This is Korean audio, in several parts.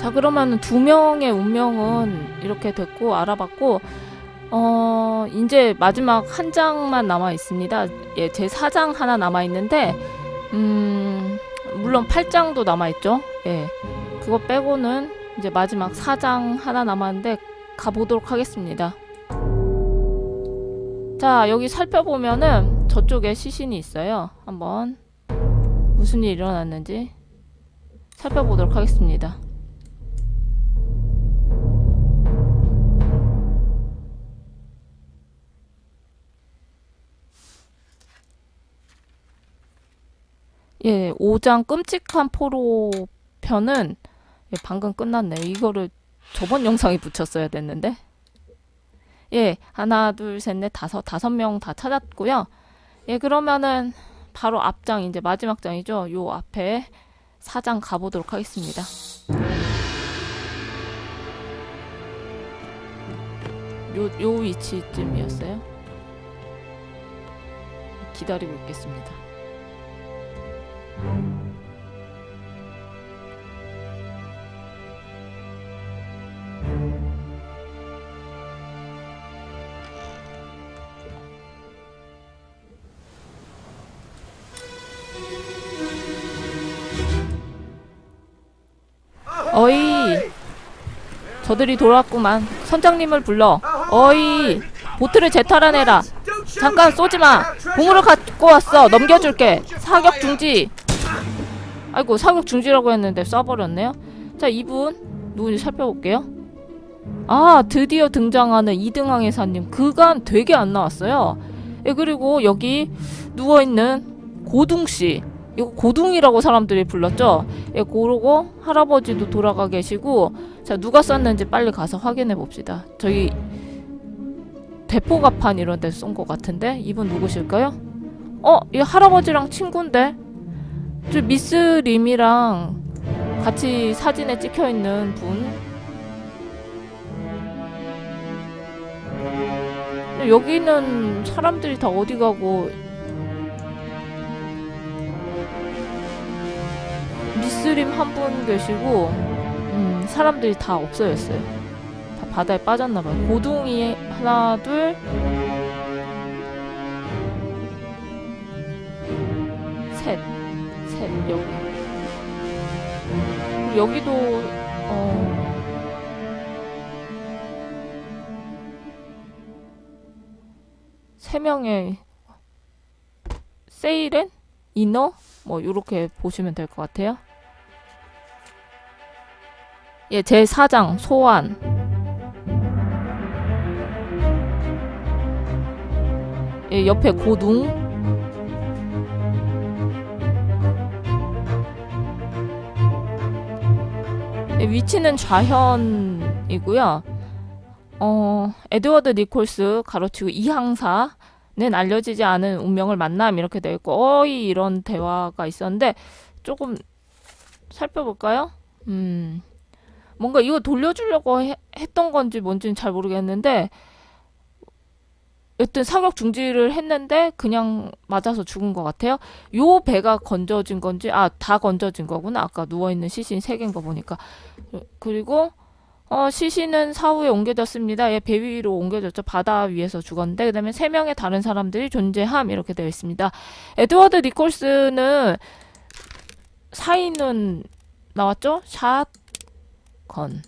자 그러면 두 명의 운명은 이렇게 됐고 알아봤고 어 이제 마지막 한 장만 남아 있습니다. 예, 제 4장 하나 남아 있는데 음 물론 8장도 남아 있죠. 예. 그거 빼고는 이제 마지막 4장 하나 남았는데 가보도록 하겠습니다. 자, 여기 살펴보면은 저쪽에 시신이 있어요. 한번 무슨 일이 일어났는지 살펴보도록 하겠습니다. 예, 5장 끔찍한 포로 편은 예, 방금 끝났네요. 이거를 저번 영상에 붙였어야 됐는데. 예, 하나, 둘, 셋, 넷, 다섯, 다섯 명 다 찾았고요. 예, 그러면은 바로 앞장, 이제 마지막 장이죠. 요 앞에 사장 가보도록 하겠습니다. 요, 요 위치쯤이었어요. 기다리고 있겠습니다. 어이 저들이 돌아왔구만. 선장님을 불러. 어이 보트를 재탈환해라. 잠깐 쏘지마. 공으로 갖고 왔어. 넘겨줄게. 사격 중지 아이고 사격 중지라고 했는데 쏴버렸네요. 자 이분 누군지 살펴볼게요. 아 드디어 등장하는 이등항의 사님. 그간 되게 안 나왔어요. 예 그리고 여기 누워있는 고둥씨. 이거 고둥이라고 사람들이 불렀죠? 예 그러고 할아버지도 돌아가 계시고 자 누가 쐈는지 빨리 가서 확인해 봅시다. 저기 대포가판 이런 데서 쏜 것 같은데? 이분 누구실까요? 어? 이 할아버지랑 친구인데 저 미스 림이랑 같이 사진에 찍혀 있는 분 여기는 사람들이 다 어디 가고 미스림 한 분 계시고 음, 사람들이 다 없어졌어요. 다 바다에 빠졌나 봐요. 고둥이 하나 둘 셋, 셋 여기 여기도 어 세 명의 세이렌 이너 뭐 요렇게 보시면 될 것 같아요. 예, 제 4장 소환. 예, 옆에 고둥. 위치는 좌현이고요. 어, 에드워드 니콜스 가로치고 이항사는 알려지지 않은 운명을 만남 이렇게 되어 있고 어이 이런 대화가 있었는데 조금 살펴볼까요? 음. 뭔가 이거 돌려주려고 해- 했던 건지 뭔지는 잘 모르겠는데 여튼 사격 중지를 했는데 그냥 맞아서 죽은 것 같아요. 요 배가 건져진 건지 아 다 건져진 거구나. 아까 누워 있는 시신 세 개인 거 보니까 그리고 어 시신은 사후에 옮겨졌습니다. 예, 배 위로 옮겨졌죠. 바다 위에서 죽었는데 그다음에 세 명의 다른 사람들이 존재함 이렇게 되어 있습니다. 에드워드 니콜스는 사인은 나왔죠? 샷 건.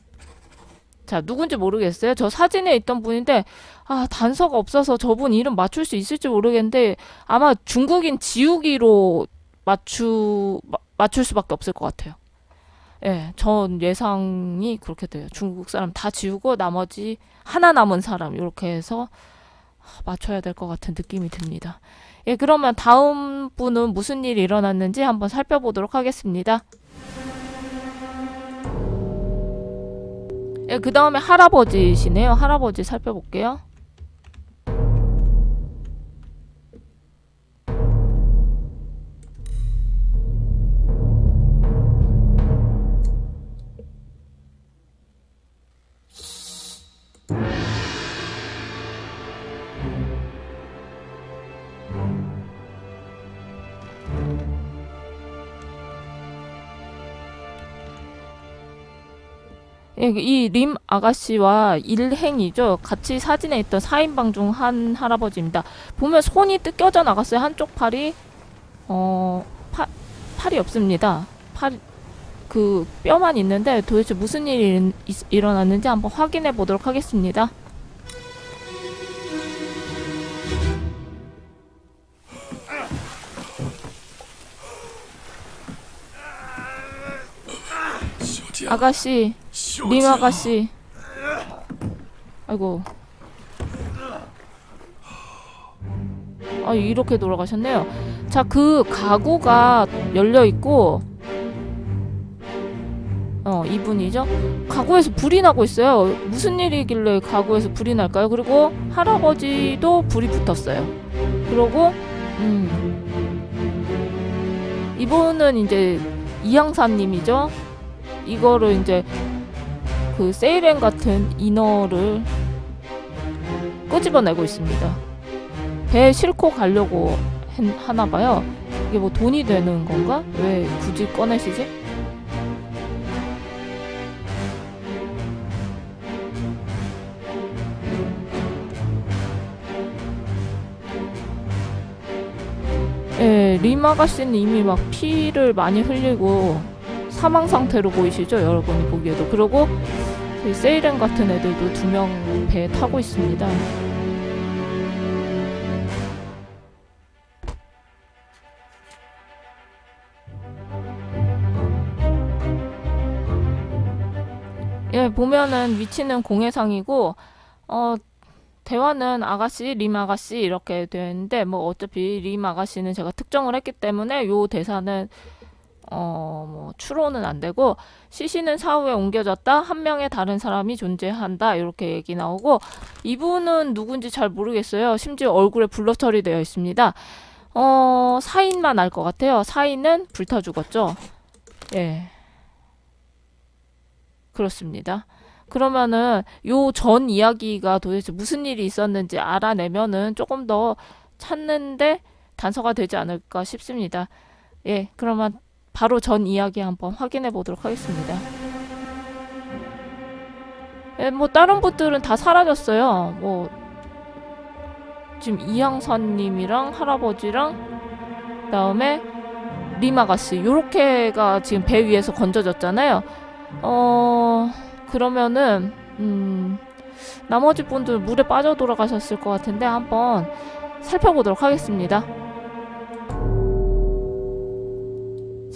자, 누군지 모르겠어요. 저 사진에 있던 분인데, 아, 단서가 없어서 저분 이름 맞출 수 있을지 모르겠는데, 아마 중국인 지우기로 맞추, 마- 맞출 수밖에 없을 것 같아요. 예, 전 예상이 그렇게 돼요. 중국 사람 다 지우고 나머지 하나 남은 사람, 이렇게 해서 아, 맞춰야 될 것 같은 느낌이 듭니다. 예, 그러면 다음 분은 무슨 일이 일어났는지 한번 살펴보도록 하겠습니다. 예, 그 다음에 할아버지시네요. 할아버지 살펴볼게요. 이 림 아가씨와 일행이죠. 같이 사진에 있던 4인방 중 한 할아버지입니다. 보면 손이 뜯겨져 나갔어요. 한쪽 팔이 어 파, 팔이 없습니다. 팔 그 뼈만 있는데 도대체 무슨 일이 일- 있- 일어났는지 한번 확인해 보도록 하겠습니다. 아가씨, 림 아가씨. 아이고. 아, 이렇게 돌아가셨네요. 자, 그 가구가 열려 있고, 어, 이분이죠. 가구에서 불이 나고 있어요. 무슨 일이길래 가구에서 불이 날까요? 그리고 할아버지도 불이 붙었어요. 그러고, 음, 이분은 이제 이양사님이죠. 이거를 이제 그 세이렌 같은 이너를 끄집어내고 있습니다. 배에 싣고 가려고 했- 하나 봐요. 이게 뭐 돈이 되는 건가? 왜 굳이 꺼내시지? 예, 림 아가씨는 이미 막 피를 많이 흘리고 사망 상태로 보이시죠? 여러분이 보기에도. 그리고 이 세이렌 같은 애들도 두 명 배에 타고 있습니다. 예, 보면은 위치는 공해상이고, 어, 대화는 아가씨, 림 아가씨 이렇게 되어 있는데, 뭐 어차피 림 아가씨는 제가 특정을 했기 때문에 요 대사는 어, 뭐, 추로는 안 되고, 시신은 사후에 옮겨졌다. 한 명의 다른 사람이 존재한다. 이렇게 얘기 나오고, 이분은 누군지 잘 모르겠어요. 심지어 얼굴에 블러 처리되어 있습니다. 어, 사인만 알 것 같아요. 사인은 불타 죽었죠. 예. 그렇습니다. 그러면은, 요 전 이야기가 도대체 무슨 일이 있었는지 알아내면은 조금 더 찾는데 단서가 되지 않을까 싶습니다. 예, 그러면 바로 전 이야기 한번 확인해 보도록 하겠습니다. 예, 뭐 다른 분들은 다 사라졌어요. 뭐 지금 이양선님이랑 할아버지랑 그다음에 림 아가씨 요렇게가 지금 배 위에서 건져졌잖아요. 어 그러면은 음 나머지 분들 물에 빠져 돌아가셨을 것 같은데 한번 살펴보도록 하겠습니다.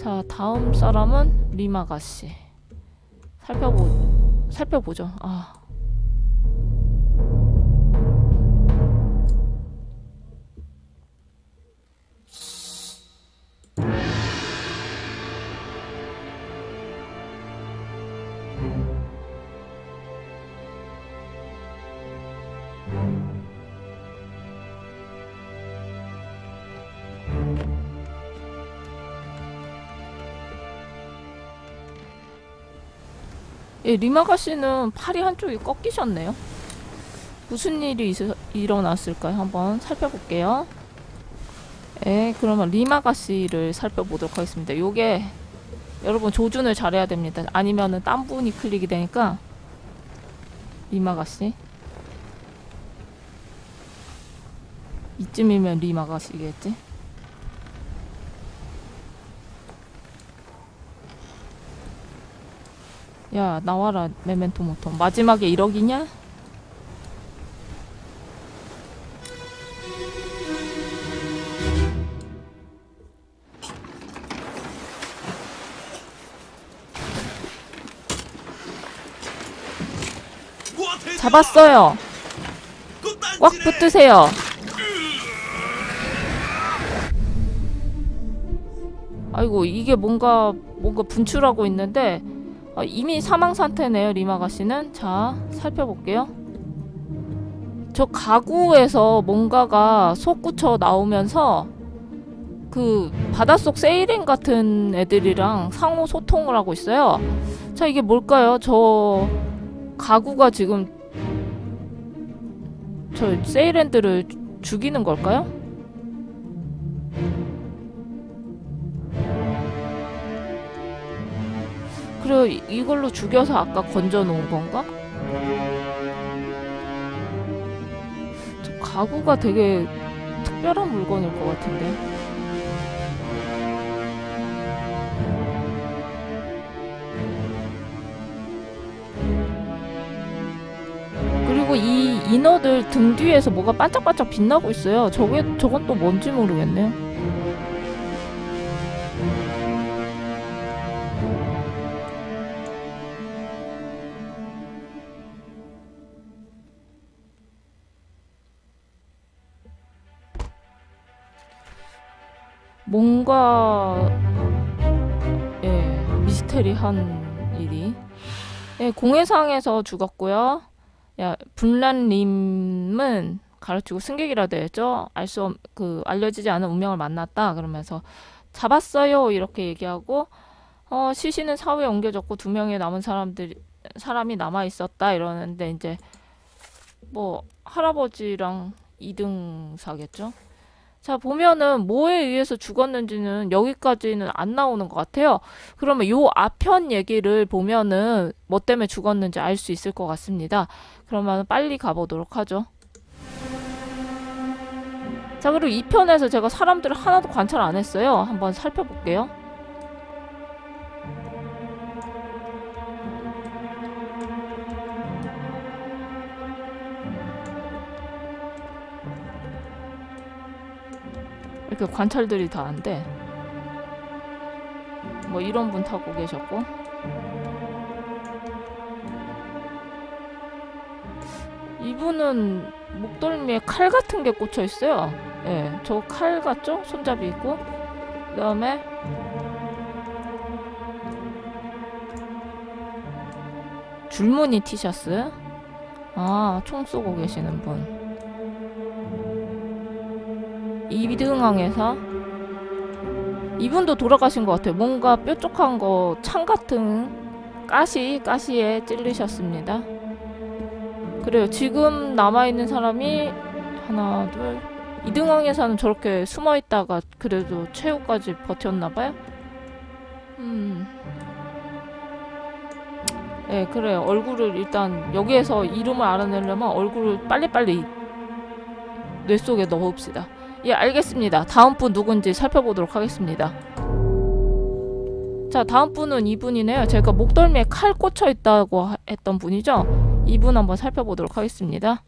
자, 다음 사람은 리마가 씨. 살펴보 살펴보죠. 아. 예, 리마가 씨는 팔이 한쪽이 꺾이셨네요. 무슨 일이 있어, 일어났을까요? 한번 살펴볼게요. 예, 그러면 리마가 씨를 살펴보도록 하겠습니다. 요게 여러분 조준을 잘해야 됩니다. 아니면은 딴 분이 클릭이 되니까 리마가 씨 이쯤이면 리마가 씨겠지? 야 나와라 메멘토 모토. 마지막에 1억이냐? 잡았어요. 꽉 붙으세요. 아이고 이게 뭔가 뭔가 분출하고 있는데 어, 이미 사망 상태네요 리마가 씨는. 자 살펴볼게요. 저 가구에서 뭔가가 솟구쳐 나오면서 그 바닷속 세이렌 같은 애들이랑 상호 소통을 하고 있어요. 자 이게 뭘까요? 저 가구가 지금 저 세이렌들을 주- 죽이는 걸까요? 그리고 이- 이걸로 죽여서 아까 건져 놓은 건가? 저 가구가 되게 특별한 물건일 것 같은데. 그리고 이 인어들 등 뒤에서 뭐가 반짝반짝 빛나고 있어요. 저게 저건 또 뭔지 모르겠네요. 한 일이 예 공해상에서 죽었고요. 야 분란님은 가르치고 승객이라 되죠. 알수없그 알려지지 않은 운명을 만났다 그러면서 잡았어요 이렇게 얘기하고 어 시신은 사후에 옮겨졌고 두 명의 남은 사람들이 사람이 남아 있었다 이러는데 이제 뭐 할아버지랑 이등사겠죠. 자 보면은 뭐에 의해서 죽었는지는 여기까지는 안 나오는 것 같아요. 그러면 요 앞편 얘기를 보면은 뭐 때문에 죽었는지 알 수 있을 것 같습니다. 그러면 빨리 가보도록 하죠. 자 그리고 이 편에서 제가 사람들을 하나도 관찰 안 했어요. 한번 살펴볼게요. 이렇게 관찰들이 다안 돼. 뭐 이런 분 타고 계셨고. 이분은 목덜미에 칼 같은 게 꽂혀 있어요. 예, 저 칼 같죠? 손잡이 있고. 그 다음에 줄무늬 티셔츠. 아, 총 쏘고 계시는 분. 이등항에서 이분도 돌아가신 것 같아요. 뭔가 뾰족한 거 창 같은 가시 가시에 찔리셨습니다. 그래요. 지금 남아 있는 사람이 하나, 둘. 이등항에서는 저렇게 숨어 있다가 그래도 최후까지 버텼나 봐요. 음. 예, 그래요. 얼굴을 일단 여기에서 이름을 알아내려면 얼굴을 빨리빨리 뇌 속에 넣읍시다. 예, 알겠습니다. 다음 분 누군지 살펴보도록 하겠습니다. 자, 다음 분은 이분이네요. 제가 목덜미에 칼 꽂혀 있다고 하- 했던 분이죠. 이분 한번 살펴보도록 하겠습니다.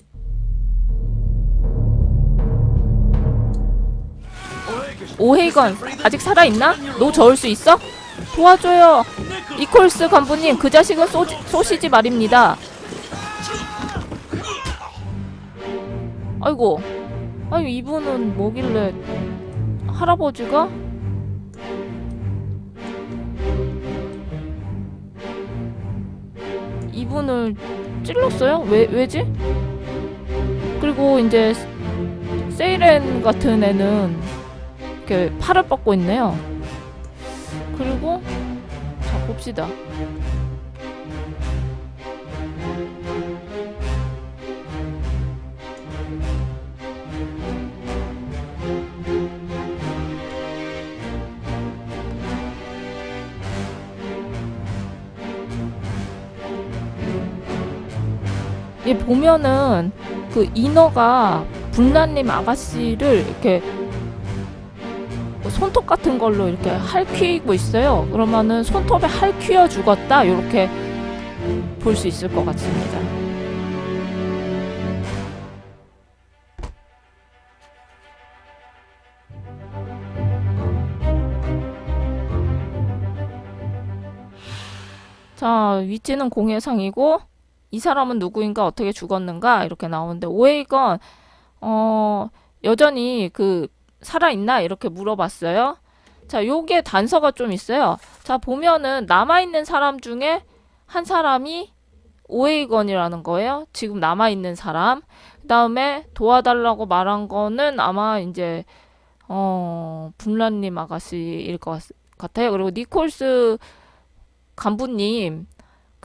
오헤이건 아직 살아있나? 너 저을 수 있어? 도와줘요. 이콜스 간부님 그 자식은 쏘, 쏘시지 말입니다. 아이고, 아니 이분은 뭐길래 할아버지가? 이분을 찔렀어요? 왜 왜지? 그리고 이제 세이렌 같은 애는 이렇게 팔을 뻗고 있네요. 그리고 자 봅시다. 보면은 그 인어가 분란님 아가씨를 이렇게 뭐 손톱 같은 걸로 이렇게 할퀴고 있어요. 그러면은 손톱에 할퀴어 죽었다 이렇게 볼 수 있을 것 같습니다. 자 위치는 공해상이고 이 사람은 누구인가 어떻게 죽었는가 이렇게 나오는데 오헤이건 어 여전히 그 살아있나 이렇게 물어봤어요. 자, 요게 단서가 좀 있어요. 자, 보면은 남아있는 사람 중에 한 사람이 오헤이건이라는 거예요. 지금 남아있는 사람. 그 다음에 도와달라고 말한 거는 아마 이제, 어, 분란님 아가씨일 것 같, 같아요. 그리고 니콜스 간부님,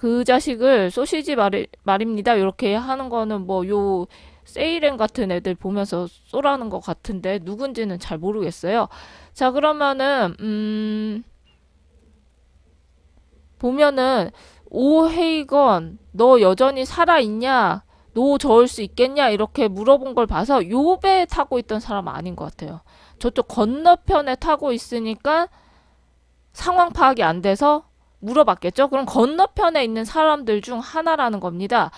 그 자식을 소시지 말, 말입니다. 이렇게 하는 거는 뭐, 요, 세이렌 같은 애들 보면서 쏘라는 것 같은데 누군지는 잘 모르겠어요. 자 그러면은 음 보면은 오헤이건 너 여전히 살아있냐? 노 저을 수 있겠냐? 이렇게 물어본 걸 봐서 요 배에 타고 있던 사람 아닌 것 같아요. 저쪽 건너편에 타고 있으니까 상황 파악이 안 돼서 물어봤겠죠? 그럼 건너편에 있는 사람들 중 하나라는 겁니다.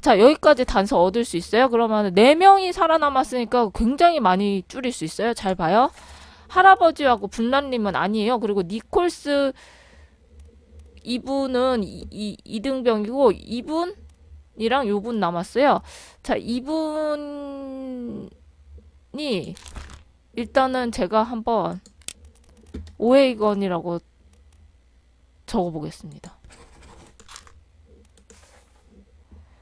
자, 여기까지 단서 얻을 수 있어요. 그러면 네 명이 살아남았으니까 굉장히 많이 줄일 수 있어요. 잘 봐요. 할아버지하고 분란님은 아니에요. 그리고 니콜스 이분은 이, 이, 이등병이고 이분이랑 요분 남았어요. 자, 이분이 일단은 제가 한번 오헤이건이라고 적어보겠습니다.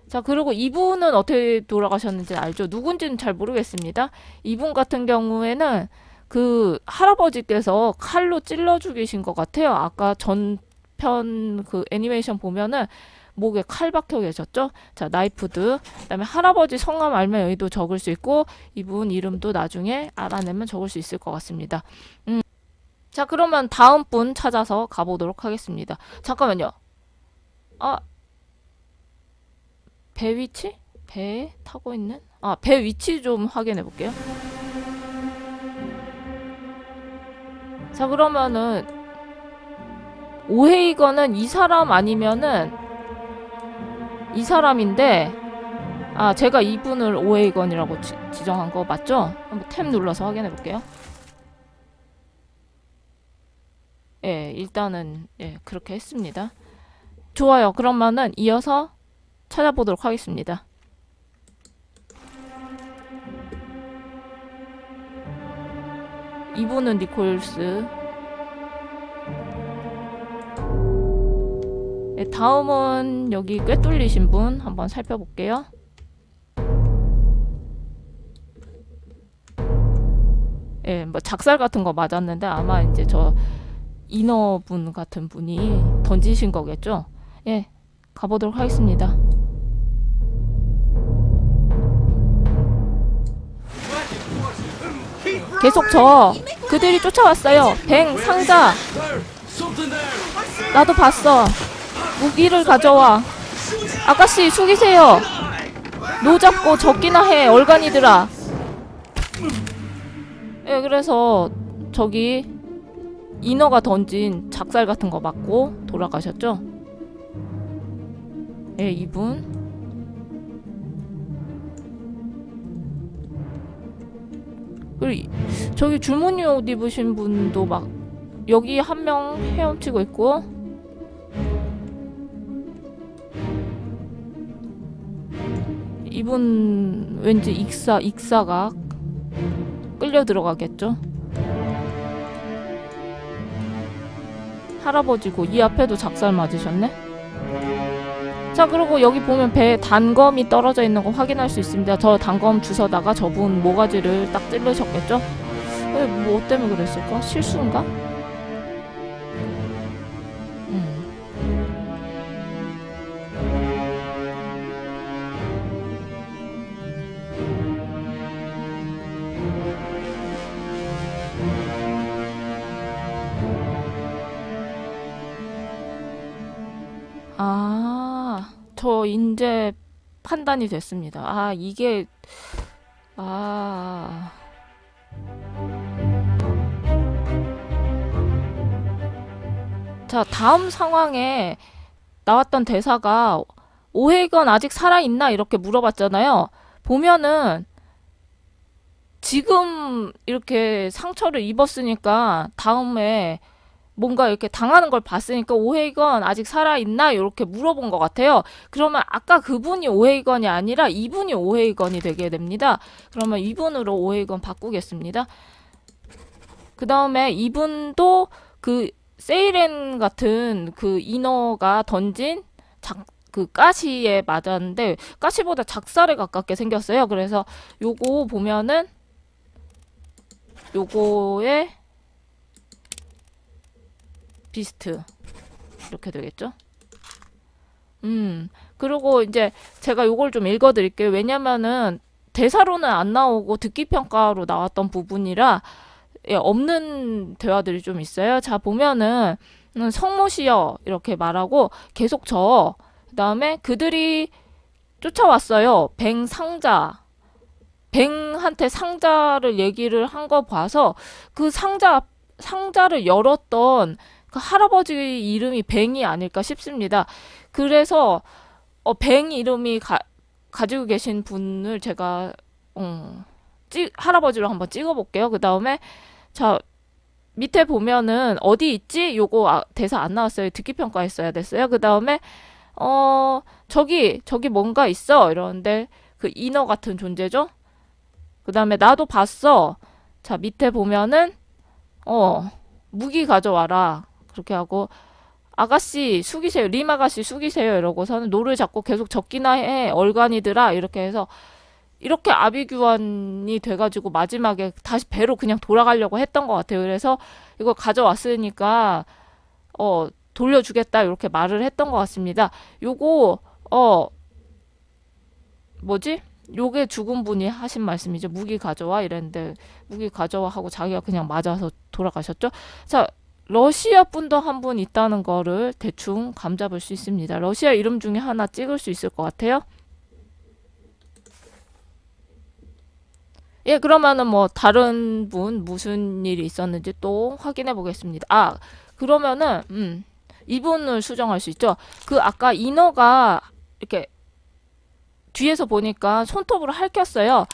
자, 그리고 이분은 어떻게 돌아가셨는지 알죠? 누군지는 잘 모르겠습니다. 이분 같은 경우에는 그 할아버지께서 칼로 찔러 죽이신 것 같아요. 아까 전편 그 애니메이션 보면은 목에 칼 박혀 계셨죠? 자, 나이프드. 그다음에 할아버지 성함 알면 여기도 적을 수 있고 이분 이름도 나중에 알아내면 적을 수 있을 것 같습니다. 음. 자, 그러면 다음 분 찾아서 가보도록 하겠습니다. 잠깐만요. 아, 배 위치? 배 타고 있는? 아, 배 위치 좀 확인해 볼게요. 자, 그러면은 오헤이건은 이 사람 아니면은 이 사람인데 아, 제가 이분을 오헤이건이라고 지, 지정한 거 맞죠? 한번 탭 눌러서 확인해 볼게요. 예, 일단은 예, 그렇게 했습니다. 좋아요. 그러면은 이어서 찾아보도록 하겠습니다. 이분은 니콜스. 네, 다음은 여기 꿰뚫리신 분 한번 살펴볼게요. 예, 뭐 작살 같은 거 맞았는데 아마 이제 저 인어분 같은 분이 던지신 거겠죠? 예, 가보도록 하겠습니다. 계속 저 그들이 쫓아왔어요. 뱅 상자 나도 봤어. 무기를 가져와. 아가씨 숙이세요. 노 잡고 적기나 해 얼간이들아. 예, 그래서 저기 인어가 던진 작살 같은 거 맞고 돌아가셨죠? 예, 이분. 그리고 이- 저기 줄무늬 옷 입으신 분도 막 여기 한 명 헤엄치고 있고 이분 왠지 익사 익사가 끌려 들어가겠죠. 할아버지고 이 앞에도 작살 맞으셨네. 자 그리고 여기 보면 배에 단검이 떨어져 있는 거 확인할 수 있습니다. 저 단검 주워다가 저분 모가지를 딱 찔르셨겠죠? 왜, 뭐 때문에 그랬을까? 실수인가? 판단이 됐습니다. 아, 이게 아. 자, 다음 상황에 나왔던 대사가 오해건 아직 살아 있나 이렇게 물어봤잖아요. 보면은 지금 이렇게 상처를 입었으니까 다음에 뭔가 이렇게 당하는 걸 봤으니까 오해건 아직 살아있나 이렇게 물어본 것 같아요. 그러면 아까 그분이 오해건이 아니라 이분이 오해건이 되게 됩니다. 그러면 이분으로 오해건 바꾸겠습니다. 그 다음에 이분도 그 세이렌 같은 그 인어가 던진 작, 그 가시에 맞았는데 가시보다 작살에 가깝게 생겼어요. 그래서 요거 보면은 요거에 비스트 이렇게 되겠죠? 음 그리고 이제 제가 요걸 좀 읽어드릴게요. 왜냐면은 대사로는 안 나오고 듣기 평가로 나왔던 부분이라 예, 없는 대화들이 좀 있어요. 자 보면은 음, 성모시여 이렇게 말하고 계속 저 그다음에 그들이 쫓아왔어요. 뱅 상자. 뱅한테 상자를 얘기를 한 거 봐서 그 상자 상자를 열었던 그 할아버지 이름이 뱅이 아닐까 싶습니다. 그래서 어, 뱅 이름이 가, 가지고 계신 분을 제가 어, 찍 할아버지로 한번 찍어볼게요. 그 다음에 자 밑에 보면은 어디 있지? 요거 아, 대사 안 나왔어요. 듣기 평가했어야 됐어요. 그 다음에 어 저기 저기 뭔가 있어 이러는데 그 인어 같은 존재죠. 그 다음에 나도 봤어. 자 밑에 보면은 어 무기 가져와라 그렇게 하고 아가씨 숙이세요. 림 아가씨 숙이세요. 이러고서는 노를 잡고 계속 적기나 해. 얼간이들아. 이렇게 해서 이렇게 아비규환이 돼가지고 마지막에 다시 배로 그냥 돌아가려고 했던 것 같아요. 그래서 이거 가져왔으니까 어 돌려주겠다 이렇게 말을 했던 것 같습니다. 요거 어 뭐지? 요게 죽은 분이 하신 말씀이죠. 무기 가져와 이랬는데 무기 가져와 하고 자기가 그냥 맞아서 돌아가셨죠. 자 러시아 분도 한 분 있다는 거를 대충 감잡을 수 있습니다. 러시아 이름 중에 하나 찍을 수 있을 것 같아요. 예, 그러면은 뭐 다른 분 무슨 일이 있었는지 또 확인해 보겠습니다. 아, 그러면은 음, 이분을 수정할 수 있죠. 그 아까 인어가 이렇게 뒤에서 보니까 손톱으로 핥혔어요.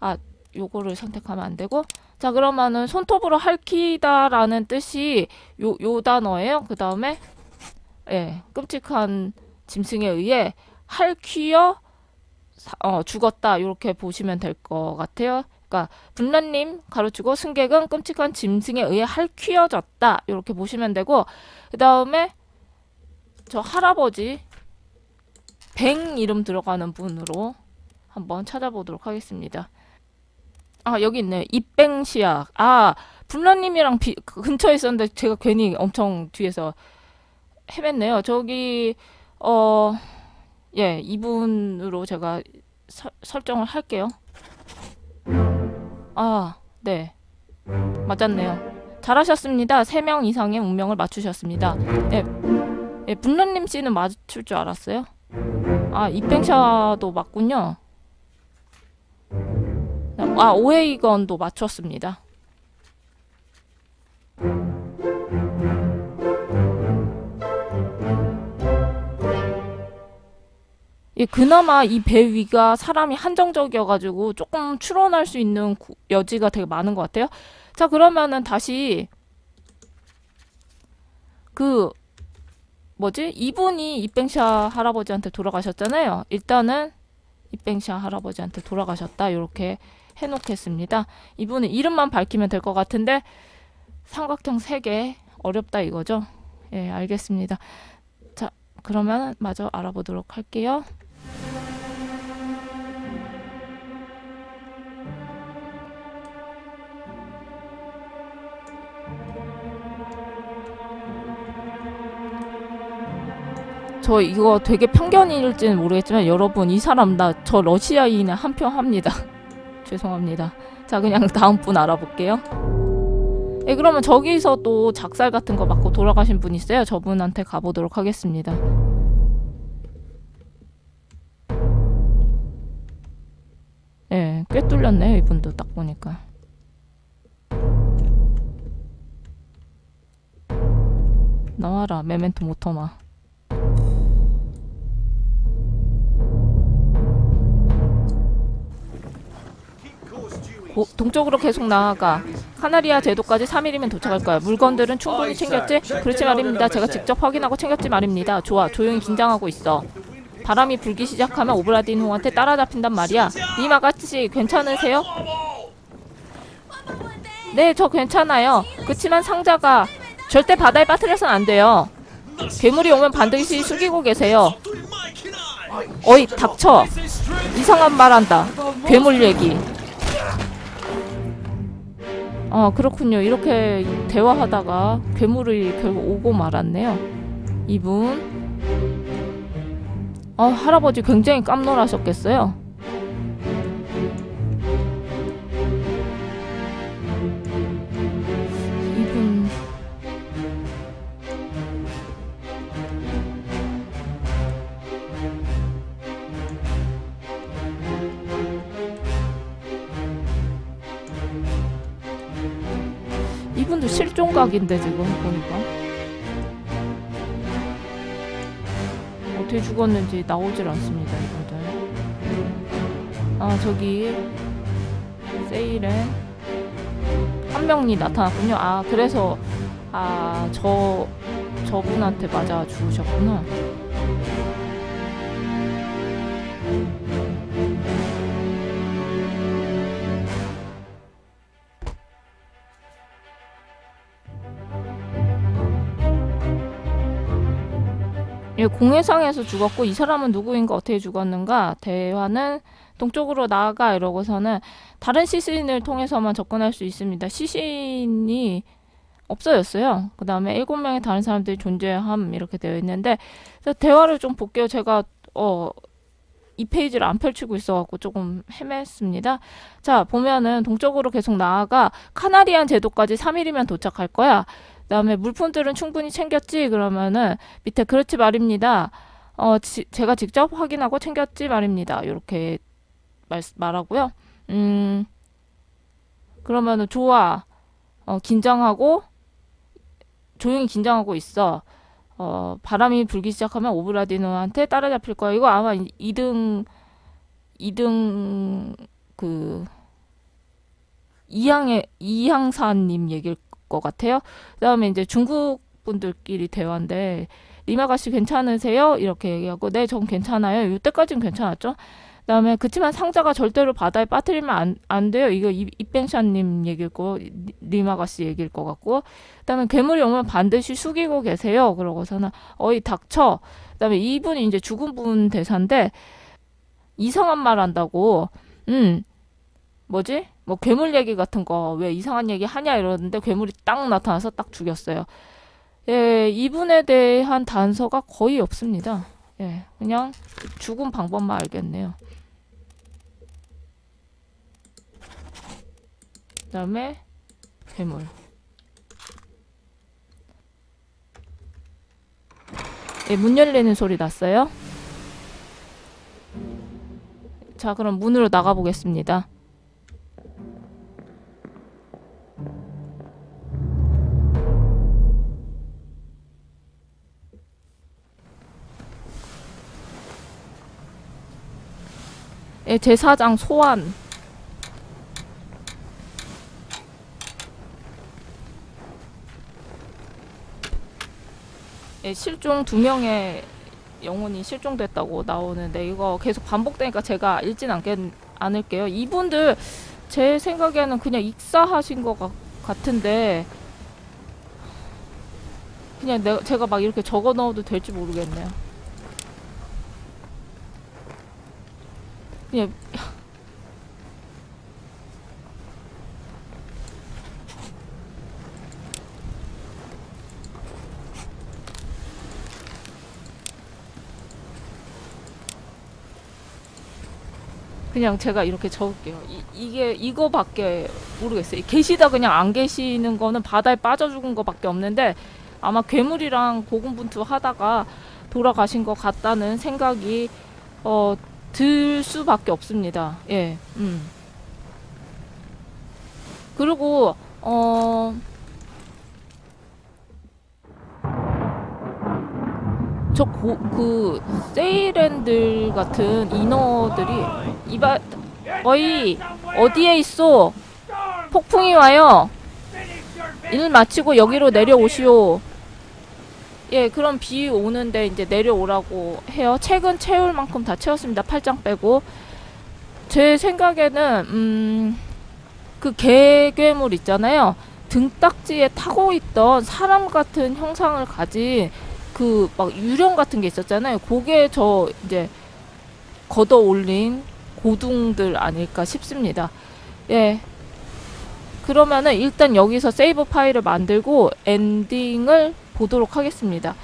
아, 요거를 선택하면 안 되고 자, 그러면은 손톱으로 핥히다라는 뜻이 요, 요 단어예요. 그 다음에, 예, 끔찍한 짐승에 의해 사- 어, 죽었다. 이렇게 보시면 될 것 같아요. 그러니까 분란님 가로치고 승객은 끔찍한 짐승에 의해 핥히어졌다. 이렇게 보시면 되고 그 다음에 저 할아버지 뱅 이름 들어가는 분으로 한번 찾아보도록 하겠습니다. 아 여기 있네요. 입뱅시약. 아 분란님이랑 비, 그 근처에 있었는데 제가 괜히 엄청 뒤에서 헤맸네요. 저기 어 예, 이분으로 제가 서- 설정을 할게요. 아, 네. 맞았네요. 잘하셨습니다. 3명 이상의 운명을 맞추셨습니다. 예, 예 분란님 씨는 맞출 줄 알았어요? 아, 입뱅샤도 맞군요. 아, 오헤이건도 맞췄습니다. 예, 그나마 이 배 위가 사람이 한정적이어가지고 조금 추론할 수 있는 구- 여지가 되게 많은 것 같아요. 자, 그러면은 다시 그 뭐지? 이분이 이뱅샤 할아버지한테 돌아가셨잖아요. 일단은 이뱅샤 할아버지한테 돌아가셨다. 이렇게 해놓겠습니다. 이분은 이름만 밝히면 될 것 같은데 삼각형 3개 어렵다 이거죠? 예, 알겠습니다. 자, 그러면 마저 알아보도록 할게요. 저 이거 되게 편견일지는 모르겠지만 여러분 이 사람 나 저 러시아인에 한 표 합니다. 죄송합니다. 자 그냥 다음 분 알아볼게요. 예 그러면 저기서 또 작살 같은 거 맞고 돌아가신 분 있어요. 저분한테 가보도록 하겠습니다. 예, 꽤 뚫렸네요 이분도 딱 보니까. 나와라 메멘토 모토마. 고- 동쪽으로 계속 나아가 카나리아 제도까지 3일이면 도착할 거야. 물건들은 충분히 챙겼지? 그렇지 말입니다. 제가 직접 확인하고 챙겼지 말입니다. 좋아, 조용히 긴장하고 있어. 바람이 불기 시작하면 오브라딘 홍한테 따라잡힌단 말이야. 님 아가씨 괜찮으세요? 네, 저 괜찮아요. 그치만 상자가 절대 바다에 빠뜨려선 안 돼요. 괴물이 오면 반드시 숙이고 계세요. 어이, 닥쳐. 이상한 말 한다. 괴물 얘기. 아 그렇군요. 이렇게 대화하다가 괴물이 결국 오고 말았네요. 이분. 어 할아버지 굉장히 깜놀하셨겠어요. 이분도 실종각인데 지금 보니까. 어떻게 죽었는지 나오질 않습니다 이분들. 아 저기 세일에 한 명이 나타났군요. 아 그래서 아 저 저분한테 맞아 죽으셨구나 공해상에서 죽었고 이 사람은 누구인가 어떻게 죽었는가 대화는 동쪽으로 나아가 이러고서는 다른 시신을 통해서만 접근할 수 있습니다. 시신이 없어졌어요. 그 다음에 일곱 명의 다른 사람들이 존재함 이렇게 되어 있는데 대화를 좀 볼게요. 제가 어, 이 페이지를 안 펼치고 있어갖고 조금 헤맸습니다. 자 보면은 동쪽으로 계속 나아가 카나리안 제도까지 3일이면 도착할 거야. 그다음에 물품들은 충분히 챙겼지 그러면은 밑에 그렇지 말입니다. 어 지- 제가 직접 확인하고 챙겼지 말입니다. 이렇게 말 말하고요. 음 그러면은 좋아. 어 긴장하고 조용히 긴장하고 있어. 어 바람이 불기 시작하면 오브라디노한테 따라잡힐 거야. 이거 아마 2등 2등 그 이항의 이항사님 얘기일 것 같아요. 그다음에 이제 중국 분들끼리 대화인데 리마가 씨 괜찮으세요? 이렇게 얘기하고 네, 전 괜찮아요. 이때까지는 괜찮았죠. 그다음에 그치만 상자가 절대로 바다에 빠뜨리면 안, 안 돼요. 이거 이- 이뱅샤님 리- 리마가 씨 얘기일 것 같고. 그다음에 괴물이 오면 반드시 숙이고 계세요. 그러고서는 어이 닥쳐. 그다음에 이분이 이제 죽은 분 대사인데 이상한 말 한다고. 음 뭐지? 뭐 괴물 얘기 같은 거 왜 이상한 얘기 하냐 이러는데 괴물이 딱 나타나서 딱 죽였어요. 예, 이분에 대한 단서가 거의 없습니다. 예, 그냥 죽은 방법만 알겠네요. 그 다음에 괴물. 예, 문 열리는 소리 났어요. 자, 그럼 문으로 나가 보겠습니다. 예, 제사장 소환. 예, 실종 두 명의 영혼이 실종됐다고 나오는데 이거 계속 반복되니까 제가 읽진 않겠, 않을게요. 이분들 제 생각에는 그냥 익사하신 것 같, 같은데 그냥 내가 제가 막 이렇게 적어 넣어도 될지 모르겠네요. 그냥 그냥 제가 이렇게 적을게요. 이, 이게 이거밖에 모르겠어요. 계시다 그냥 안 계시는 거는 바다에 빠져 죽은 거밖에 없는데 아마 괴물이랑 고군분투 하다가 돌아가신 것 같다는 생각이 어, 들 수밖에 없습니다. 예, 음. 그리고 어. 저그 세이렌들 같은 인어들이 이봐 어이 어디에 있어 폭풍이 와요 일 마치고 여기로 내려오시오 예 그럼 비 오는데 이제 내려오라고 해요 책은 채울 만큼 다 채웠습니다 8장 빼고 제 생각에는 음 그 개괴물 있잖아요 등딱지에 타고 있던 사람 같은 형상을 가진 그 막 유령 같은 게 있었잖아요. 그게 저 이제 걷어 올린 고둥들 아닐까 싶습니다. 예. 그러면은 일단 여기서 세이브 파일을 만들고 엔딩을 보도록 하겠습니다.